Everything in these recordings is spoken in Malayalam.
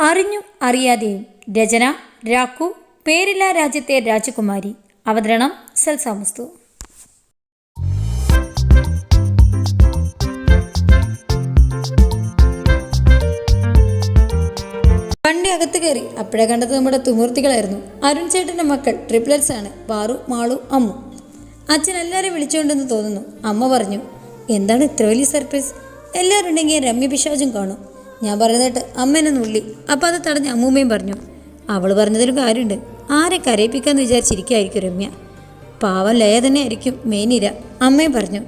അറിഞ്ഞും അറിയാതെയും രചന രാഖു പേരില്ല രാജ്യത്തെ രാജകുമാരി. അവതരണം സെൽസാമസ്തു വണ്ടി അകത്ത് കയറി അപ്പോഴേ കണ്ടത് നമ്മുടെ തുമൂർത്തികളായിരുന്നു. അരുൺ ചേട്ടന്റെ മക്കൾ ട്രിപ്ലറ്റ്സ് ആണ്. പാറു മാളു അമ്മു. അച്ഛൻ എല്ലാവരും വിളിച്ചുകൊണ്ടെന്ന് തോന്നുന്നു. അമ്മ പറഞ്ഞു എന്താണ് ഇത്ര വലിയ സർപ്രൈസ്? എല്ലാവരും ഉണ്ടെങ്കിൽ രമ്യ പിശാചും കാണും. ഞാൻ പറഞ്ഞതായിട്ട് അമ്മേനെ നുള്ളി അപ്പം അത് തടഞ്ഞ് അമ്മൂമ്മയും പറഞ്ഞു അവൾ പറഞ്ഞതിലും കാര്യമുണ്ട് ആരെ കരയിപ്പിക്കാന്ന് വിചാരിച്ചിരിക്കായിരിക്കും രമ്യ. പാവം ലയ തന്നെ ആയിരിക്കും മേനിര അമ്മയും പറഞ്ഞു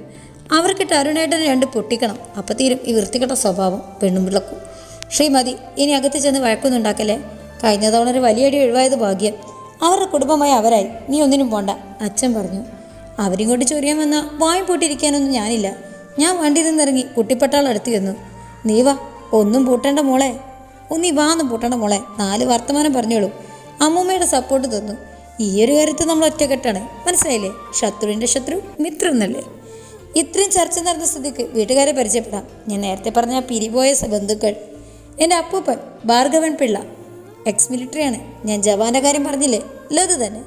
അവർക്കിട്ട് അരുണേട്ടനെ രണ്ട് പൊട്ടിക്കണം. അപ്പം തീരും ഈ വൃത്തികെട്ട സ്വഭാവം പെണ്ണും ശ്രീമതി ഇനി അകത്ത് ചെന്ന് വഴക്കൊന്നും ഉണ്ടാക്കല്ലേ? കഴിഞ്ഞ തവണ ഒരു വലിയടി ഒഴിവായത് ഭാഗ്യം. അവരുടെ കുടുംബമായി അവരായി. നീ ഒന്നിനും പോണ്ട. അച്ഛൻ പറഞ്ഞു അവരിങ്ങോട്ട് ചൊരിയാൻ വന്നാൽ വായും പൂട്ടിയിരിക്കാനൊന്നും ഞാനില്ല. ഞാൻ വണ്ടി നിന്നിറങ്ങി കുട്ടിപ്പട്ടാളടുത്ത് ചെന്നു. നീ വാ ഒന്നും പൂട്ടേണ്ട മോളെ. ഒന്നീ വാ ഒന്നും പൂട്ടേണ്ട മോളെ. നാല് വർത്തമാനം പറഞ്ഞോളൂ. അമ്മൂമ്മയുടെ സപ്പോർട്ട് തന്നു. ഈ ഒരു കാര്യത്തിൽ നമ്മൾ ഒറ്റക്കെട്ടാണ്. മനസ്സിലായില്ലേ? ശത്രുവിന്റെ ശത്രു മിത്രം എന്നല്ലേ ഇത്രയും ചർച്ച നടന്ന സ്ഥിതിക്ക് വീട്ടുകാരെ പരിചയപ്പെടാം. ഞാൻ നേരത്തെ പറഞ്ഞ പിരിപോയ ബന്ധുക്കൾ. എന്റെ അപ്പൂപ്പൻ ഭാർഗവൻ പിള്ള. എക്സ് മിലിറ്ററിയാണ് ഞാൻ ജവാന്റെ കാര്യം പറഞ്ഞില്ലേ? ലത് തന്നെ.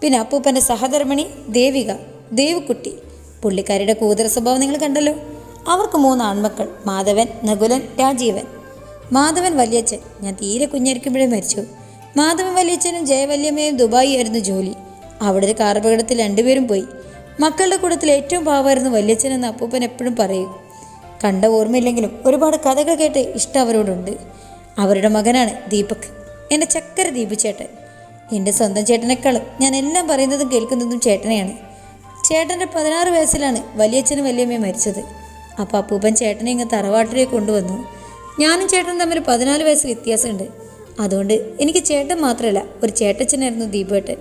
പിന്നെ അപ്പൂപ്പന്റെ സഹധർമ്മിണി ദേവിക ദേവിക്കുട്ടി. പുള്ളിക്കാരിയുടെ കൂതര സ്വഭാവം നിങ്ങൾ കണ്ടല്ലോ. അവർക്ക് മൂന്ന് ആൺമക്കൾ മാധവൻ നകുലൻ രാജീവൻ. മാധവൻ വലിയച്ഛൻ ഞാൻ തീരെ കുഞ്ഞരിക്കുമ്പോഴേ മരിച്ചു. മാധവൻ വലിയച്ഛനും ജയവല്യമ്മയും ദുബായി ആയിരുന്നു ജോലി. അവിടെ ഒരു രണ്ടുപേരും പോയി. മക്കളുടെ കൂട്ടത്തിൽ ഏറ്റവും പാവമായിരുന്നു വല്യച്ഛൻ എന്ന് അപ്പൂപ്പൻ എപ്പോഴും പറയും. കണ്ട ഓർമ്മയില്ലെങ്കിലും ഒരുപാട് കഥകൾ കേട്ട് ഇഷ്ടം അവരോടുണ്ട്. അവരുടെ മകനാണ് ദീപക് എന്റെ ചക്കര ദീപു ചേട്ടൻ. എന്റെ സ്വന്തം ചേട്ടനേക്കാളും ഞാൻ എല്ലാം പറയുന്നതും കേൾക്കുന്നതും ചേട്ടനെയാണ്. ചേട്ടന്റെ പതിനാറ് വയസ്സിലാണ് വലിയച്ഛനും വലിയമ്മയും മരിച്ചത്. അപ്പോൾ അപ്പൂപ്പൻ ചേട്ടനെ ഇങ്ങ് തറവാട്ടിലേക്ക് കൊണ്ടുവന്നു. ഞാനും ചേട്ടനും തമ്മിൽ പതിനാല് വയസ്സ് വ്യത്യാസമുണ്ട്. അതുകൊണ്ട് എനിക്ക് ചേട്ടൻ മാത്രമല്ല ഒരു ചേട്ടച്ചനായിരുന്നു ദീപേട്ടൻ.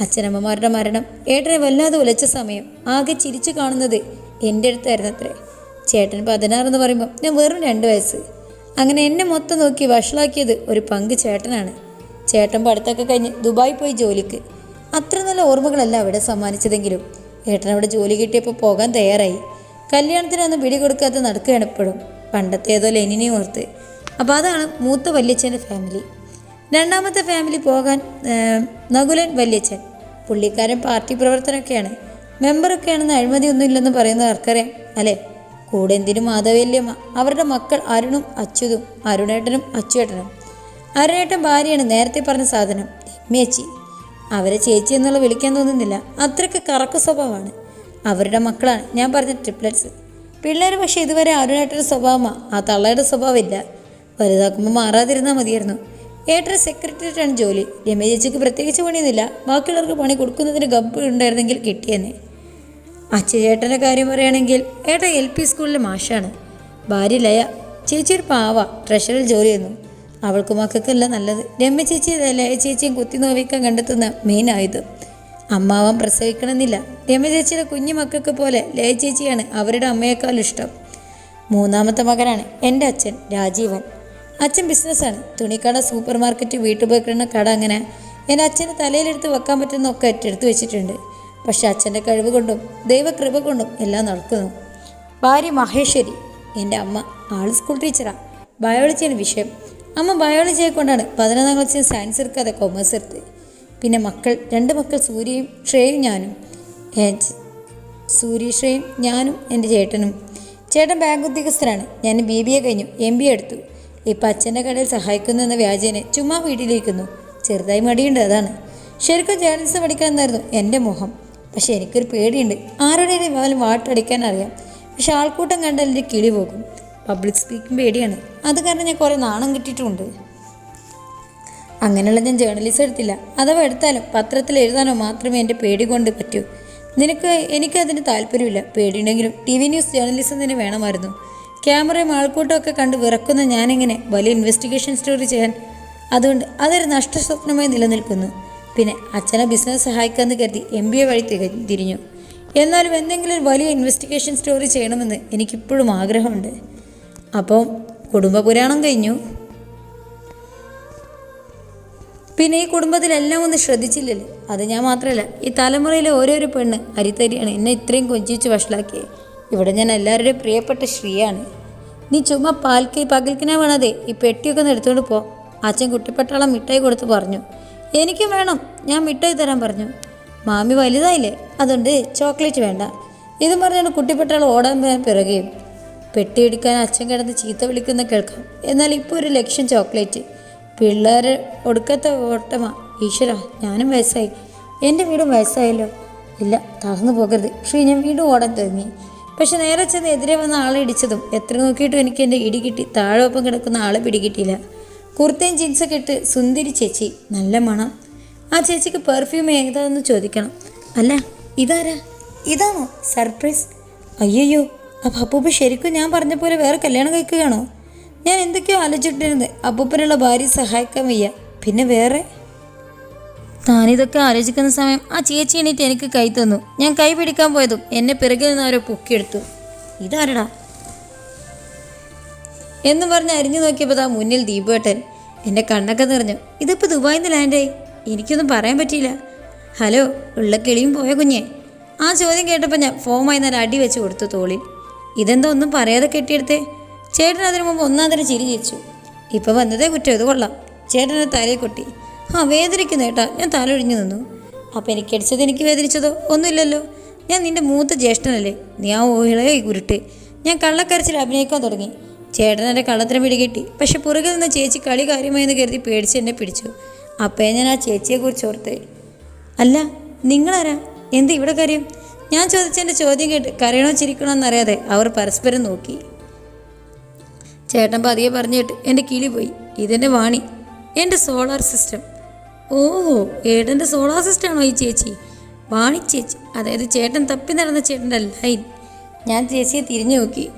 അച്ഛനമ്മമാരുടെ മരണം ഏട്ടനെ വല്ലാതെ ഉലച്ച സമയം ആകെ ചിരിച്ചു കാണുന്നത് എന്റെ അടുത്തായിരുന്നു അത്രേ. ചേട്ടൻ പതിനാറെന്ന് പറയുമ്പോൾ ഞാൻ വെറും രണ്ട് വയസ്സ്. അങ്ങനെ എന്നെ മൊത്തം നോക്കി വഷളാക്കിയത് ഒരു പങ്ക് ചേട്ടനാണ്. ചേട്ടൻ പഠിത്തമൊക്കെ കഴിഞ്ഞ് ദുബായി പോയി ജോലിക്ക്. അത്ര നല്ല ഓർമ്മകളല്ല അവിടെ സമ്മാനിച്ചതെങ്കിലും. ഏട്ടൻ അവിടെ ജോലി കിട്ടിയപ്പോൾ പോകാൻ തയ്യാറായി. കല്യാണത്തിനൊന്നും പിടി കൊടുക്കാതെ നടക്കുകയാണ് ഇപ്പോഴും. പണ്ടത്തെ ഏതോ ലെനിനെ ഓർത്ത്. അപ്പോൾ അതാണ് മൂത്ത വല്യച്ഛന്റെ ഫാമിലി രണ്ടാമത്തെ ഫാമിലി പോകാൻ നകുലൻ വല്യച്ഛൻ. പുള്ളിക്കാരൻ പാർട്ടി പ്രവർത്തനമൊക്കെയാണ്. മെമ്പറൊക്കെയാണെന്ന് അഴിമതിയൊന്നും ഇല്ലെന്ന് പറയുന്നത് ആർക്കറിയാം അല്ലേ? കൂടെ എന്തിനും മാധവല്യമ്മ? അവരുടെ മക്കൾ അരുണും അച്യുതും അരുണേട്ടനും അച്ചുവേട്ടനും. അരുണേട്ടൻ ഭാര്യയാണ് നേരത്തെ പറഞ്ഞ സാധനം രമ്യച്ചി. അവരെ ചേച്ചി എന്നുള്ള വിളിക്കാൻ തോന്നുന്നില്ല. അത്രയ്ക്ക് കറക്ക സ്വഭാവമാണ്. അവരുടെ മക്കളാണ്. ഞാൻ പറഞ്ഞ ട്രിപ്ലറ്റ്സ് പിള്ളേർ പക്ഷേ ഇതുവരെ അരുണേട്ടന്റെ സ്വഭാവമാണ് ആ തള്ളയുടെ സ്വഭാവമില്ല. വലുതാക്കുമ്പോൾ മാറാതിരുന്നാൽ മതിയായിരുന്നു. ഏട്ടൻ സെക്രട്ടറിയേറ്റാണ് ജോലി. രമേ ചേച്ചിക്ക് പ്രത്യേകിച്ച് പണിയൊന്നുമില്ല. ബാക്കിയുള്ളവർക്ക് പണി കൊടുക്കുന്നതിന് ഗബ്ബ് ഉണ്ടായിരുന്നെങ്കിൽ കിട്ടിയെന്നെ അച്ഛൻ ഏട്ടന്റെ കാര്യം പറയുകയാണെങ്കിൽ ഏട്ടൻ എൽ പി സ്കൂളിലെ മാഷാണ്. ഭാര്യ ലയ. ചേച്ചി ഒരു പാവ. ട്രഷറിൽ ജോലി ചെയ്യുന്നു. അവൾക്ക് മക്കൾക്കല്ല നല്ലത്. രമ്യ ചേച്ചി ലയ ചേച്ചിയും കുത്തി നോവിക്കാൻ കണ്ടെത്തുന്ന മെയിൻ ആയുധം അമ്മാവൻ പ്രസവിക്കണമെന്നില്ല. രമ്യ ചേച്ചിയുടെ കുഞ്ഞു മക്കൾക്ക് പോലെ ലയ ചേച്ചിയാണ് അവരുടെ അമ്മയേക്കാൾ ഇഷ്ടം. മൂന്നാമത്തെ മകനാണ് എന്റെ അച്ഛൻ രാജീവൻ. അച്ഛൻ ബിസിനസ്സാണ്. തുണിക്കട സൂപ്പർ മാർക്കറ്റ് വീട്ടുപകരണ കട അങ്ങനെ എന്റെ അച്ഛന് തലയിലെടുത്ത് വെക്കാൻ പറ്റുന്ന ഒക്കെ ഏറ്റെടുത്ത് വെച്ചിട്ടുണ്ട്. പക്ഷെ അച്ഛന്റെ കഴിവ് കൊണ്ടും ദൈവകൃപ കൊണ്ടും എല്ലാം നടക്കുന്നു. ഭാര്യ മഹേശ്വരി എന്റെ അമ്മ ആൾ സ്കൂൾ ടീച്ചറാണ് ബയോളജിയാണ് വിഷയം. അമ്മ ബയോളജിയെ കൊണ്ടാണ് പതിനൊന്നാം ക്ലാസ്സിൽ സയൻസ് എടുക്കാതെ കൊമേഴ്സ് എടുത്ത് പിന്നെ മക്കൾ രണ്ട് മക്കൾ സൂര്യയും ശ്രേയും ഞാനും. സൂര്യ സൂര്യശ്രയും ഞാനും എന്റെ ചേട്ടനും. ചേട്ടൻ ബാങ്ക് ഉദ്യോഗസ്ഥരാണ് ഞാൻ ബി ബി എ കഴിഞ്ഞു എം ബി എടുത്തു. ഇപ്പം അച്ഛന്റെ കടയിൽ സഹായിക്കുന്നു എന്ന വ്യാജേനെ ചുമ്മാ വീട്ടിലിരിക്കുന്നു. ചെറുതായി മടിയുണ്ട് അതാണ്. ശരിക്കും ജേർണലിസം പഠിക്കണമെന്നായിരുന്നു എന്റെ മുഖം. പക്ഷേ എനിക്കൊരു പേടിയുണ്ട്. ആരുടെയും വാലും വാട്ടടിക്കാൻ അറിയാം. പക്ഷെ ആൾക്കൂട്ടം കണ്ടാൽ എന്റെ കിളി പോകും. പബ്ലിക് സ്പീക്കിംഗ് പേടിയാണ്. അത് കാരണം ഞാൻ കുറേ നാണം കിട്ടിയിട്ടുമുണ്ട്. അങ്ങനെയുള്ള ഞാൻ ജേർണലിസം എടുത്തില്ല. അഥവാ എടുത്താലും പത്രത്തിൽ എഴുതാനോ മാത്രമേ എന്റെ പേടി കൊണ്ട് പറ്റൂ. നിനക്ക് എനിക്കതിന് താല്പര്യമില്ല. പേടിയുണ്ടെങ്കിലും ടി വി ന്യൂസ് ജേർണലിസം തന്നെ വേണമായിരുന്നു. ക്യാമറയും ആൾക്കൂട്ടവും ഒക്കെ കണ്ട് വിറക്കുന്ന ഞാനെങ്ങനെ വലിയ ഇൻവെസ്റ്റിഗേഷൻ സ്റ്റോറി ചെയ്യാൻ അതുകൊണ്ട് അതൊരു നഷ്ടസ്വപ്നമായി നിലനിൽക്കുന്നു. പിന്നെ അച്ഛനെ ബിസിനസ് സഹായിക്കാമെന്ന് കരുതി എം ബി എ വഴി തിരിഞ്ഞു. എന്നാലും എന്തെങ്കിലും വലിയ ഇൻവെസ്റ്റിഗേഷൻ സ്റ്റോറി ചെയ്യണമെന്ന് എനിക്കിപ്പോഴും ആഗ്രഹമുണ്ട്. അപ്പോൾ കുടുംബ പുരാണം കഴിഞ്ഞു. പിന്നെ ഈ കുടുംബത്തിലെല്ലാം ഒന്ന് ശ്രദ്ധിച്ചില്ലല്ലോ. അത് ഞാൻ മാത്രമല്ല ഈ തലമുറയിലെ ഓരോരോ പെണ്ണ് അരിത്തരിയാണ് എന്നെ ഇത്രയും കൊഞ്ചിച്ച് വഷളാക്കിയത് ഇവിടെ ഞാൻ എല്ലാവരുടെയും പ്രിയപ്പെട്ട ശ്രീയാണ് നീ ചുമ്മാ പാൽക്ക് പകൽക്കിനാ വേണതെ ഈ പെട്ടിയൊക്കെ ഒന്ന് എടുത്തുകൊണ്ട് പോ. അച്ഛൻ കുട്ടിപ്പട്ടാളം മിഠായി കൊടുത്ത് പറഞ്ഞു. എനിക്കും വേണം ഞാൻ മിഠായി തരാൻ പറഞ്ഞു. മാമി വലുതായില്ലേ അതുകൊണ്ട് ചോക്ലേറ്റ് വേണ്ട. ഇതും പറഞ്ഞാണ് കുട്ടിപ്പട്ടാളം ഓടാൻ പിറകെയും. പെട്ടിയെടുക്കാൻ അച്ഛൻ കിടന്ന് ചീത്ത വിളിക്കുന്ന കേൾക്കാം. എന്നാൽ ഇപ്പോൾ ഒരു ലക്ഷം ചോക്ലേറ്റ്. പിള്ളേർ ഒടുക്കത്തെ ഓട്ടമാ. ഈശ്വര ഞാനും വയസ്സായി. എന്റെ വീടും വയസ്സായല്ലോ. ഇല്ല തളർന്നു പോകരുത്. പക്ഷേ ഞാൻ വീണ്ടും ഓടാൻ തുടങ്ങി. പക്ഷെ നേരെ ചെന്ന് എതിരെ വന്ന ആളെ ഇടിച്ചതും എത്ര നോക്കിയിട്ടും എനിക്ക് എന്റെ ഇടി കിട്ടി. താഴെ ഒപ്പം കിടക്കുന്ന ആളെ പിടികിട്ടിയില്ല. കുർത്തയും ജീൻസൊക്കെ ഇട്ട് സുന്ദരി ചേച്ചി നല്ല മണം. ആ ചേച്ചിക്ക് പെർഫ്യൂം ഏതാണെന്ന് ചോദിക്കണം. അല്ല ഇതാരാ? ഇതാണോ? സർപ്രൈസ് അയ്യോ അപ്പം അപ്പൂപ്പ ശരിക്കും ഞാൻ പറഞ്ഞ പോലെ വേറെ കല്യാണം കഴിക്കുകയാണോ? ഞാൻ എന്തൊക്കെയോ ആലോചിച്ചിട്ടിരുന്നത് അപ്പൂപ്പനുള്ള ഭാര്യ സഹായിക്കാൻ വയ്യ. പിന്നെ വേറെ? താനിതൊക്കെ ആലോചിക്കുന്ന സമയം ആ ചേച്ചി എണീറ്റ് എനിക്ക് കൈ തന്നു. ഞാൻ കൈ പിടിക്കാൻ പോയതും എന്നെ പിറകിൽ നിന്ന് ആരോ പൊക്കിയെടുത്തു. ഇതാരടാ? എന്ന് പറഞ്ഞ് അരിഞ്ഞു നോക്കിയപ്പോൾ താ മുന്നിൽ ദീപേട്ടൻ എന്റെ കണ്ണൊക്കെ നിറഞ്ഞു. ഇതിപ്പോൾ ദുബായിൽ നിന്ന് ലാൻഡായി എനിക്കൊന്നും പറയാൻ പറ്റിയില്ല. ഹലോ ഉള്ള കിളിയും പോയ കുഞ്ഞെ. ആ ചോദ്യം കേട്ടപ്പോൾ ഞാൻ ഫോമായി നേരം അടി വെച്ച് കൊടുത്തു തോളിൽ. ഇതെന്താ ഒന്നും പറയാതെ കെട്ടിയെടുത്തേ? ചേട്ടൻ അതിനു മുമ്പ് ഒന്നാം തരം ചിരി ചിരിച്ചു. ഇപ്പം വന്നതേ കുറ്റം ഇത് കൊള്ളാം. ചേട്ടനെ തലയിൽ കൊട്ടി. ആ വേദനിക്കുന്നു ഏട്ടാ ഞാൻ തലൊഴിഞ്ഞു നിന്നു. അപ്പം എനിക്കടിച്ചത് എനിക്ക് വേദനിച്ചതോ? ഒന്നുമില്ലല്ലോ. ഞാൻ നിന്റെ മൂത്ത ജ്യേഷ്ഠനല്ലേ? നീ ആ ഓഹിളയെ ഉരുട്ട് ഞാൻ കള്ളക്കരച്ചിൽ അഭിനയിക്കാൻ തുടങ്ങി. ചേട്ടൻ എന്റെ കള്ളത്തിന് പിടികിട്ടി. പക്ഷെ പുറകിൽ നിന്ന് ചേച്ചി കളി കാര്യമായെന്ന് കരുതി പേടിച്ച് എന്നെ പിടിച്ചു. അപ്പേ ഞാൻ ആ ചേച്ചിയെ ചേച്ചിയെക്കുറിച്ച് ഓർത്ത്. അല്ല നിങ്ങളാരാ? എന്ത് ഇവിടെ കാര്യം? ഞാൻ ചോദിച്ചതിന്റെ ചോദ്യം കേട്ട് കരയണോ ചിരിക്കണോ എന്നറിയാതെ അവർ പരസ്പരം നോക്കി. ചേട്ടൻ പതിയെ പറഞ്ഞിട്ട് എന്റെ കിളി പോയി. ഇതെന്റെ വാണി. എന്റെ സോളാർ സിസ്റ്റം. ഓഹോ ഏട്ടന്റെ സോളാർ സിസ്റ്റം ആണോ ഈ ചേച്ചി? വാണി ചേച്ചി. അതായത് ചേട്ടൻ തപ്പി നടന്ന ചേട്ടന്റെ ലൈൻ. ഞാൻ ചേച്ചിയെ തിരിഞ്ഞു നോക്കി.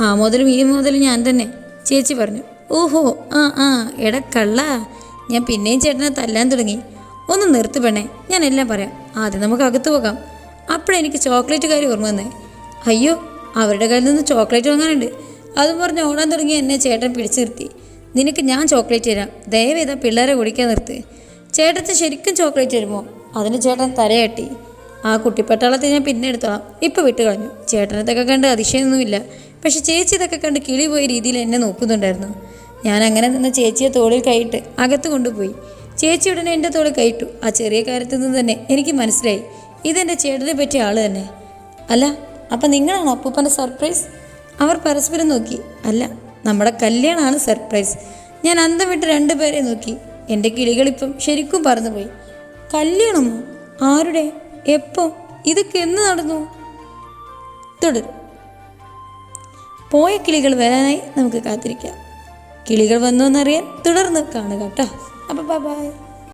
ആ മുതലും ഈ മുതലും ഞാൻ തന്നെ ചേച്ചി പറഞ്ഞു. ഓഹോ ആ ആ എട കള്ള. ഞാൻ പിന്നെയും ചേട്ടനെ തല്ലാൻ തുടങ്ങി. ഒന്ന് നിർത്തു പെണ്ണേ ഞാൻ എല്ലാം പറയാം. ആദ്യം നമുക്ക് അകത്ത് പോകാം. അപ്പോഴെനിക്ക് ചോക്ലേറ്റ് കാര്യം ഓർമ്മ വന്നേ. അയ്യോ അവരുടെ കയ്യിൽ നിന്ന് ചോക്ലേറ്റ് വാങ്ങാനുണ്ട്. അതും പറഞ്ഞ് ഓടാൻ തുടങ്ങി എന്നെ ചേട്ടൻ പിടിച്ചു നിർത്തി. നിനക്ക് ഞാൻ ചോക്ലേറ്റ് തരാം. ദയവേദ പിള്ളേരെ കുടിക്കാൻ നിർത്ത്. ചേട്ടത്തിന് ശരിക്കും ചോക്ലേറ്റ് തരുമോ? അതിന് ചേട്ടൻ തലയാട്ടി. ആ കുട്ടിപ്പട്ടാളത്തെ ഞാൻ പിന്നെ എടുത്തോളാം. ഇപ്പം വിട്ടു കളഞ്ഞു. ചേട്ടനത്തൊക്കെ കണ്ട് അതിശയമൊന്നുമില്ല. പക്ഷെ ചേച്ചി ഇതൊക്കെ കണ്ട് കിളി പോയ രീതിയിൽ എന്നെ നോക്കുന്നുണ്ടായിരുന്നു. ഞാൻ അങ്ങനെ നിന്ന് ചേച്ചിയെ തോളിൽ കൈയിട്ട് അകത്ത് കൊണ്ടുപോയി. ചേച്ചി ഉടനെ എന്റെ തോളിൽ കൈയിട്ടു. ആ ചെറിയ കാര്യത്തിൽ നിന്ന് തന്നെ എനിക്ക് മനസ്സിലായി. ഇതെന്റെ ചേട്ടനെ പറ്റിയ ആൾ തന്നെ. അല്ല അപ്പം നിങ്ങളാണോ അപ്പൂപ്പന്റെ സർപ്രൈസ് അവർ പരസ്പരം നോക്കി. അല്ല നമ്മുടെ കല്യാണമാണ് സർപ്രൈസ് ഞാൻ അന്തം വിട്ട് രണ്ടുപേരെ നോക്കി. എന്റെ കിളികളിപ്പം ശരിക്കും പറന്നുപോയി. കല്യാണമോ ആരുടെ? എപ്പോ? ഇതൊക്കെ എന്ന് നടന്നു? തുടരും പോയ കിളികൾ വരാനായി നമുക്ക് കാത്തിരിക്കാം. കിളികൾ വന്നു എന്നറിയാൻ തുടർന്ന് കാണുക കേട്ടോ. അപ്പം ബൈ